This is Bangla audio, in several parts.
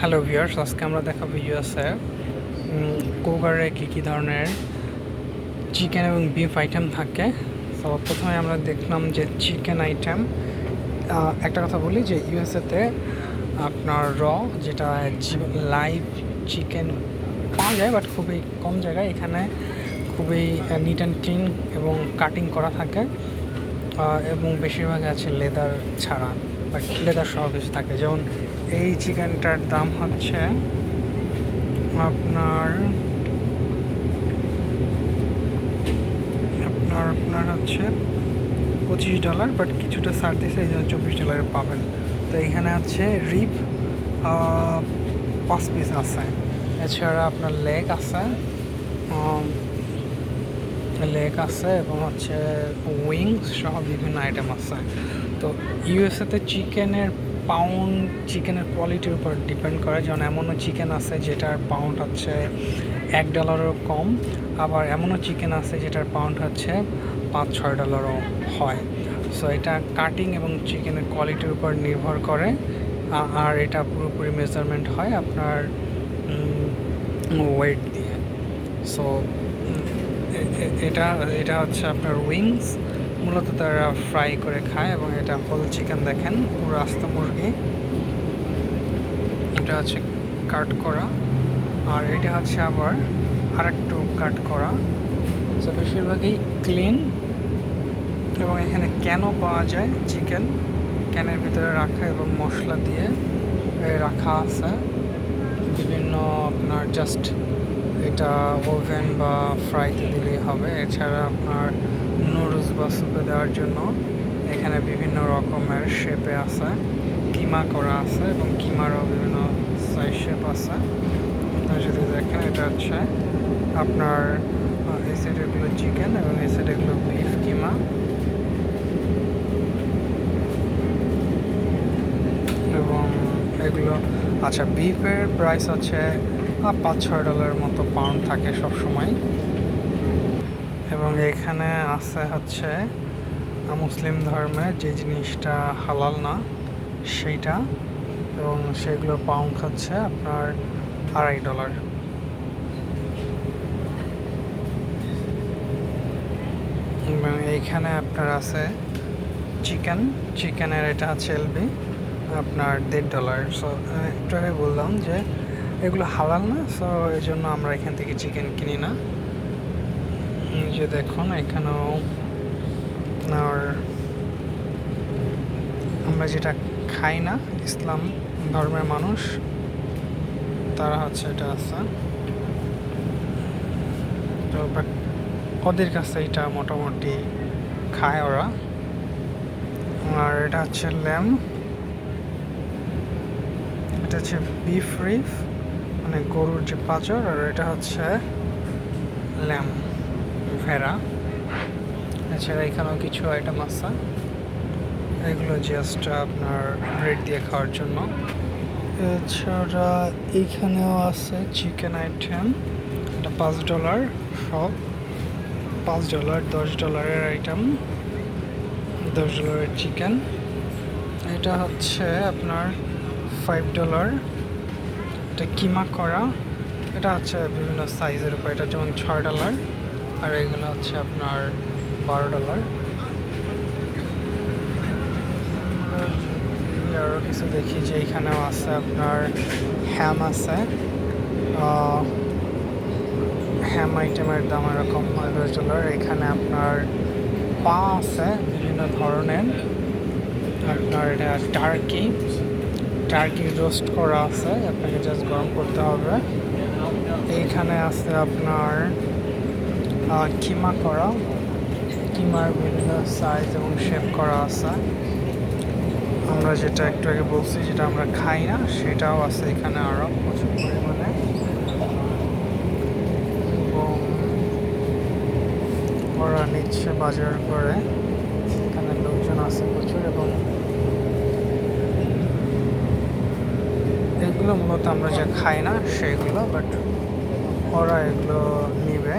হ্যালো ভিউয়ার্স আজকে আমরা দেখাবো ইউএসএ কুকারে কী কী ধরনের চিকেন এবং বিফ আইটেম থাকে। তো প্রথমে আমরা দেখলাম যে চিকেন আইটেম একটা কথা বলি যে ইউএসএতে আপনার র যেটা লাইভ চিকেন পাওয়া যায় বাট খুবই কম জায়গায়। এখানে খুবই নিট অ্যান্ড ক্লিন এবং কাটিং করা থাকে এবং বেশিরভাগ আছে লেদার ছাড়া। বা লেদার সহ কিছু থাকে। যেমন এই চিকেনটার দাম হচ্ছে আপনার আপনার আপনার হচ্ছে পঁচিশ ডলার বাট কিছুটা ছাড় দিয়েছে এই জন্য চব্বিশ ডলারে পাবেন। তো এখানে আছে রিপ পাঁচ পিস আছে। এছাড়া আপনার লেগ আছে লেগ আছে এবং হচ্ছে উইংস সহ বিভিন্ন আইটেম আছে। তো ইউএসএতে চিকেনের পাউন্ড চিকেনের কোয়ালিটির উপর ডিপেন্ড করে। যেমন এমনও চিকেন আছে যেটার পাউন্ড হচ্ছে এক ডলারও কম, আবার এমনও চিকেন আছে যেটার পাউন্ড হচ্ছে পাঁচ, ছয় ডলারও হয়। সো এটা কাটিং এবং চিকেনের কোয়ালিটির উপর নির্ভর করে। আর এটা পুরোপুরি মেজারমেন্ট হয় আপনার ওয়েট দিয়ে। সো এটা এটা হচ্ছে আপনার উইংস মূলত তারা ফ্রাই করে খায় এবং এটা হোল চিকেন দেখেন, পুরো আস্ত মুরগি। এটা হচ্ছে কাট করা। আর এটা হচ্ছে আবার আরেকটু কাট করা। সো বেশিরভাগই ক্লিন এবং এখানে কেন পাওয়া যায় চিকেন ক্যানের ভিতরে রাখা এবং মশলা দিয়ে রাখা আছে। বিভিন্ন আপনার জাস্ট এটা ওভেন বা ফ্রাইতে দিলেই হবে। এছাড়া আপনার নুডলস বা সুপে দেওয়ার জন্য এখানে বিভিন্ন রকমের শেপে আছে। কিমা করা আছে এবং কিমারও বিভিন্ন সাইজ শেপ আছে। আপনারা যদি দেখেন, এটা হচ্ছে আপনার এই সাইডে এগুলো চিকেন এবং এই সাইডে এগুলো বিফ কিমা। এবং এগুলো আচ্ছা বিফের প্রাইস হচ্ছে পাঁচ ছয় ডলারের মতো পাউন্ড থাকে সব সময় এবং এখানে আছে হচ্ছে মুসলিম ধর্মে যে জিনিসটা হালাল না, সেইটা। এবং সেগুলো পাউন্ড হচ্ছে আপনার আড়াই ডলার এবং এইখানে আপনার আছে চিকেন চিকেনের এটা আছে এলবি আপনার দেড় ডলার সো একটু আগে বললাম যে এগুলো হালাল না সো এই জন্য আমরা এখান থেকে চিকেন কিনি না। যে দেখুন, এখানেও আপনার আমরা যেটা খাই না, ইসলাম ধর্মের মানুষ, তারা হচ্ছে এটা আছে। তো ওদের কাছে এটা মোটামুটি খায় ওরা। আর এটা হচ্ছে ল্যাম এটা হচ্ছে বিফ রিফ মানে গরুর যে পাঁচর আর এটা হচ্ছে ল্যাম ভেড়া। এছাড়া এখানেও কিছু আইটেম আছে। এগুলো জাস্ট আপনার ব্রেড দিয়ে খাওয়ার জন্য। এছাড়া এইখানেও আছে চিকেন আইটেম এটা পাঁচ ডলার সব পাঁচ ডলার দশ ডলারের আইটেম দশ ডলারের চিকেন এটা হচ্ছে আপনার ফাইভ ডলার এটা কিমা করা? এটা হচ্ছে বিভিন্ন সাইজের উপর। এটা যেমন ছয় ডলার আর এগুলো হচ্ছে আপনার বারো ডলার আরও কিছু দেখি যে এখানেও আছে আপনার হ্যাম আছে। হ্যাম আইটেমের দাম এরকম দশ ডলার এখানে আপনার পা আছে বিভিন্ন ধরনের। আপনার এটা টার্কি টার্কি রোস্ট করা আছে, আপনাকে জাস্ট গরম করতে হবে। এইখানে আছে আপনার কিমা করা। কিমার বিভিন্ন সাইজ এবং শেপ করা আছে। আমরা যেটা একটু আগে বলছি, যেটা আমরা খাই না, সেটাও আছে এখানে আরও প্রচুর পরিমাণে। এবং ওরা নিচ্ছে বাজার করে। এখানে লোকজন আছে প্রচুর এবং এগুলো মূলত আমরা যে খাই না, সেগুলো বাট ওরা এগুলো নিবে।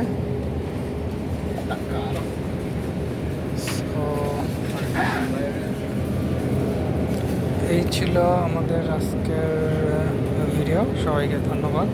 এই ছিল আমাদের আজকের ভিডিও সবাইকে ধন্যবাদ।